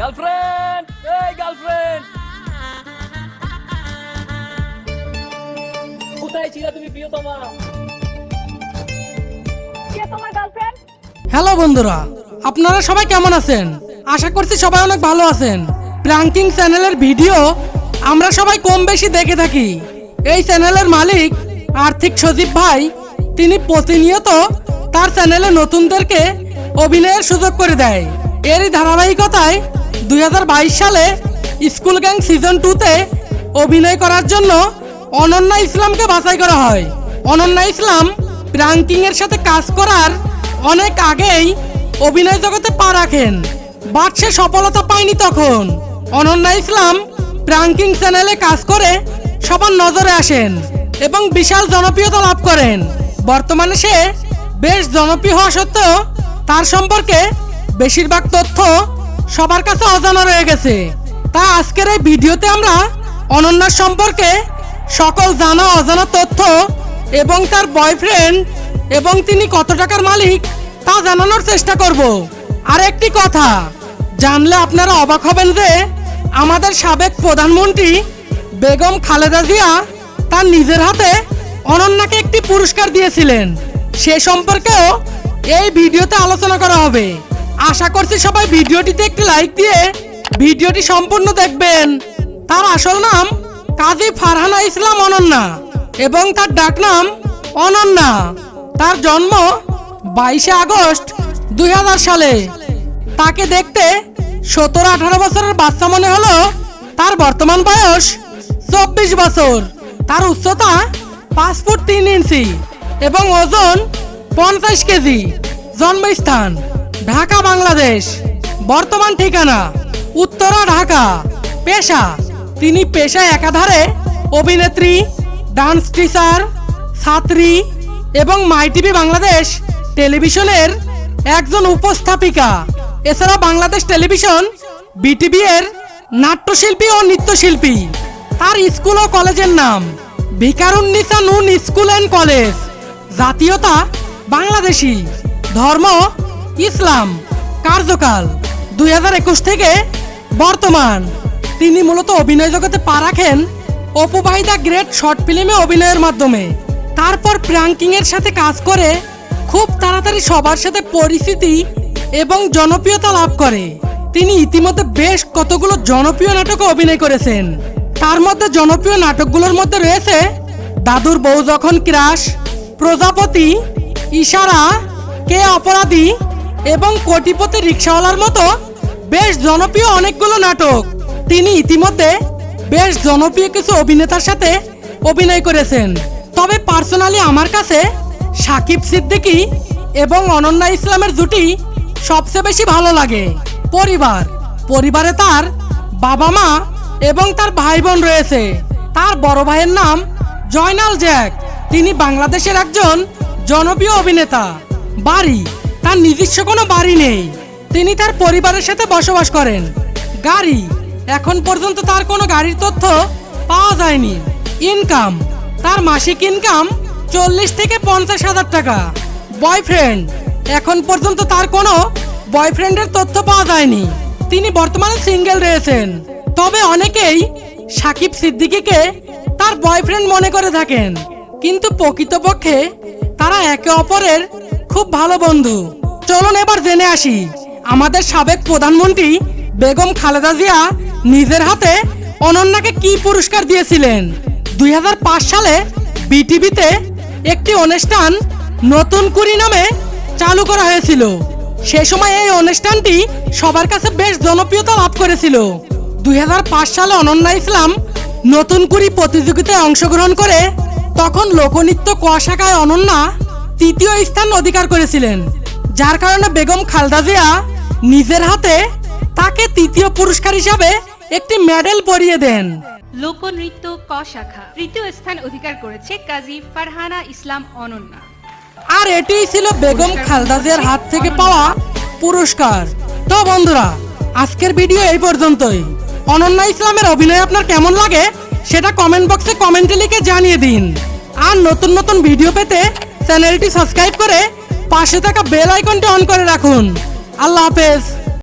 Girlfriend এই girlfriend কোথায় ছিল তুমি প্রিয়তমা? তোমার গার্লফ্রেন্ড হ্যালো বন্ধুরা আপনারা সবাই কেমন আছেন? আশা করছি সবাই অনেক ভালো আছেন। প্রাঙ্কিং চ্যানেলের ভিডিও আমরা সবাই কম বেশি দেখে থাকি। এই চ্যানেলের মালিক আর্থিক সজীব ভাই তিনি প্রতিনিয়ত তার চ্যানেলে নতুনদেরকে অভিনয়ের সুযোগ করে দেয়। এরই ধারাবাহিকতায় দুই হাজার বাইশ সালে স্কুল গ্যাং সিজন টুতে অভিনয় করার জন্য অনন্যা ইসলামকে বাছাই করা হয়। অনন্যা ইসলাম প্রাঙ্কিং এর সাথে কাজ করার অনেক আগেই অভিনয় জগতে পা রাখেন। বাট সে সফলতা পায়নি তখন। অনন্যা ইসলাম প্রাঙ্কিং চ্যানেলে কাজ করে সবার নজরে আসেন এবং বিশাল জনপ্রিয়তা লাভ করেন। বর্তমানে সে বেশ জনপ্রিয় হওয়া সত্ত্বেও তার সম্পর্কে বেশিরভাগ তথ্য সবার কাছে অজানা রয়ে গেছে। তা আজকের এই ভিডিওতে আমরা অনন্যার সম্পর্কে সকল জানা অজানা তথ্য এবং তার বয়ফ্রেন্ড এবং তিনি কত টাকার মালিক তা জানানোর চেষ্টা করব। আর একটি কথা, জানলে আপনারা অবাক হবেন যে আমাদের সাবেক প্রধানমন্ত্রী বেগম খালেদা জিয়া তার নিজের হাতে অনন্যাকে একটি পুরস্কার দিয়েছিলেন। সে সম্পর্কেও এই ভিডিওতে আলোচনা করা হবে। আশা করছি সবাই ভিডিওটিতে একটি লাইক দিয়ে ভিডিওটি সম্পূর্ণ দেখবেন। তার আসল নাম কাজী ফারহানা ইসলাম অনন্যা এবং তার ডাকনাম অনন্যা। তার জন্ম বাইশে আগস্ট দুই হাজার সালে। তাকে দেখতে সতেরো আঠারো বছরের বাচ্চা মনে হলো। তার বর্তমান বয়স চব্বিশ বছর। তার উচ্চতা পাঁচ ফুট তিন ইঞ্চি এবং ওজন পঞ্চাশ কেজি। জন্মস্থান ঢাকা, বাংলাদেশ। বর্তমান ঠিকানা, উত্তরা, ঢাকা। পেশা, তিনি পেশায় একাধারে অভিনেত্রী, ডান্স টিচার, ছাত্রী এবং মাই টিভি বাংলাদেশ টেলিভিশনের একজন উপস্থাপিকা। এছাড়া বাংলাদেশ টেলিভিশন, বিটিভি এর নাট্যশিল্পী ও নৃত্যশিল্পী। তার স্কুল ও কলেজের নাম ভিকারুন্নিসা নুন স্কুল অ্যান্ড কলেজ। জাতীয়তা বাংলাদেশি। ধর্ম ইসলাম, কার্যকাল দু হাজার একুশ থেকে বর্তমান। তিনি মূলত অভিনয় জগতে পা রাখেন অপুবাহিদা গ্রেট শর্ট ফিল্মে অভিনয়ের মাধ্যমে। তারপর প্র্যাঙ্কিং এর সাথে কাজ করে খুব তাড়াতাড়ি সবার সাথে পরিচিতি এবং জনপ্রিয়তা লাভ করে। তিনি ইতিমধ্যে বেশ কতগুলো জনপ্রিয় নাটকে অভিনয় করেছেন। তার মধ্যে জনপ্রিয় নাটকগুলোর মধ্যে রয়েছে দাদুর বউ যখন ক্রাশ, প্রজাপতি, ইশারা, কে অপরাধী এবং কোটিপতি রিক্সাওয়ালার মতো বেশ জনপ্রিয় অনেকগুলো নাটক। তিনি ইতিমধ্যে বেশ জনপ্রিয় কিছু অভিনেতার সাথে অভিনয় করেছেন। তবে পার্সোনালি আমার কাছে সাকিব সিদ্দিকী এবং অনন্যা ইসলামের জুটি সবচেয়ে বেশি ভালো লাগে। পরিবার। পরিবারে তার বাবা মা এবং তার ভাই বোন রয়েছে। তার বড় ভাইয়ের নাম জয়নাল জ্যাক। তিনি বাংলাদেশের একজন জনপ্রিয় অভিনেতা। বাড়ি। তার নিজস্ব কোনো বাড়ি নেই। তিনি তার পরিবারের সাথে বসবাস করেন। গাড়ি, এখন পর্যন্ত তার কোনো গাড়ির তথ্য পাওয়া যায়নি। ইনকাম, তার মাসিক ইনকাম চল্লিশ থেকে পঞ্চাশ হাজার টাকা। বয়ফ্রেন্ড, এখন পর্যন্ত তার কোনো বয়ফ্রেন্ডের তথ্য পাওয়া যায়নি। তিনি বর্তমানে সিঙ্গেল রয়েছেন। তবে অনেকেই সাকিব সিদ্দিকিকে তার বয়ফ্রেন্ড মনে করে থাকেন। কিন্তু প্রকৃতপক্ষে তারা একে অপরের খুব ভালো বন্ধু। চলুন এবার জেনে আসি, আমাদের সাবেক প্রধানমন্ত্রী বেগম খালেদা জিয়া নিজের হাতে অনন্যাকে কি পুরস্কার দিয়েছিলেন? দুই হাজার পাঁচ সালে বিটিভিতে একটি অনুষ্ঠান নতুন কুড়ি নামে চালু করা হয়েছিল। সে সময় এই অনুষ্ঠানটি সবার কাছে বেশ জনপ্রিয়তা লাভ করেছিল। দুই হাজার পাঁচ সালে অনন্যা ইসলাম নতুন কুড়ি প্রতিযোগিতায় অংশগ্রহণ করে, তখন লোকনৃত্য ক শাখায় অনন্যা তৃতীয় স্থান অধিকার করেছিলেন যার কারণে বেগম খালদা জিয়া নিজের হাতে তাকে তৃতীয় পুরস্কার হিসাবে একটি মেডেল পরিয়ে দেন। লোকনৃত্য ক শাখা তৃতীয় স্থান অধিকার করেছে কাজী ফারহানা ইসলাম অনন্যা। আর এটিই ছিল বেগম খালদা জিয়ার হাত থেকে পাওয়া পুরস্কার। তো বন্ধুরা আজকের ভিডিও এই পর্যন্তই। অনন্যা ইসলামের অভিনয় আপনার কেমন লাগে সেটা কমেন্ট বক্সে কমেন্টে লিখে জানিয়ে দিন। আর নতুন নতুন ভিডিও পেতে চ্যানেলটি সাবস্ক্রাইব করে পাশে থাকা বেল আইকনটি অন করে রাখুন। আল্লাহ হাফেজ।